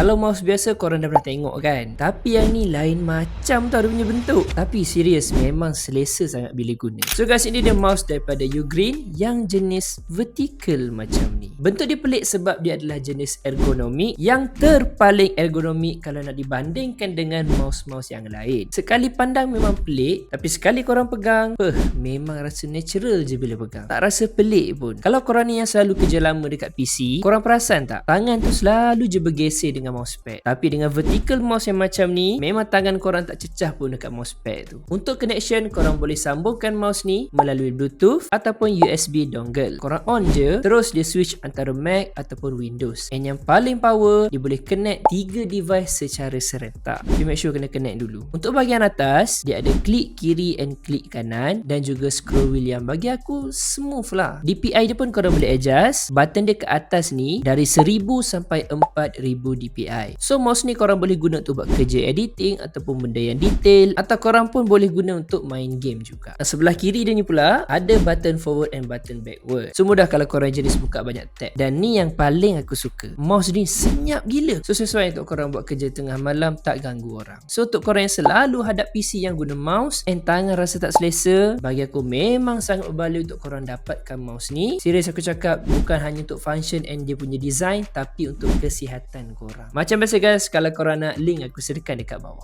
Kalau mouse biasa korang dah pernah tengok kan. Tapi yang ni lain macam tau dia punya bentuk. Tapi serius memang selesa sangat bila guna. So guys ini dia mouse daripada Ugreen Yang jenis vertical macam ni. Bentuk dia pelik sebab dia adalah jenis ergonomik Yang terpaling ergonomik kalau nak dibandingkan dengan mouse-mouse yang lain. Sekali pandang memang pelik Tapi sekali korang pegang Peh memang rasa natural je bila pegang. Tak rasa pelik pun. Kalau korang ni yang selalu kerja lama dekat PC Korang perasan tak? Tangan tu selalu je bergeser dengan mousepad Tapi dengan vertical mouse yang macam ni Memang tangan korang tak cecah pun dekat mousepad tu. Untuk connection korang boleh sambungkan mouse ni Melalui bluetooth ataupun USB dongle. Korang on je Terus dia switch antara Mac ataupun Windows. And yang paling power Dia boleh connect 3 device secara serentak. Tapi make sure kena connect dulu. Untuk bahagian atas Dia ada klik kiri and klik kanan Dan juga scroll wheel yang bagi aku smooth lah. DPI dia pun korang boleh adjust. Button dia ke atas ni Dari 1000 sampai 4000 DPI So mouse ni korang boleh guna untuk buat kerja editing Ataupun benda yang detail Atau korang pun boleh guna untuk main game juga. Sebelah kiri dia ni pula Ada button forward and button backward. So mudah kalau korang jenis buka banyak tab. Dan ni yang paling aku suka. Mouse ni senyap gila. So sesuai untuk korang buat kerja tengah malam Tak ganggu orang. So untuk korang yang selalu hadap PC yang guna mouse And tangan rasa tak selesa Bagi aku memang sangat berbaloi untuk korang dapatkan mouse ni. Serius aku cakap Bukan hanya untuk function and dia punya design Tapi untuk kesihatan korang Macam biasa guys Kalau korang nak link aku sediakan dekat bawah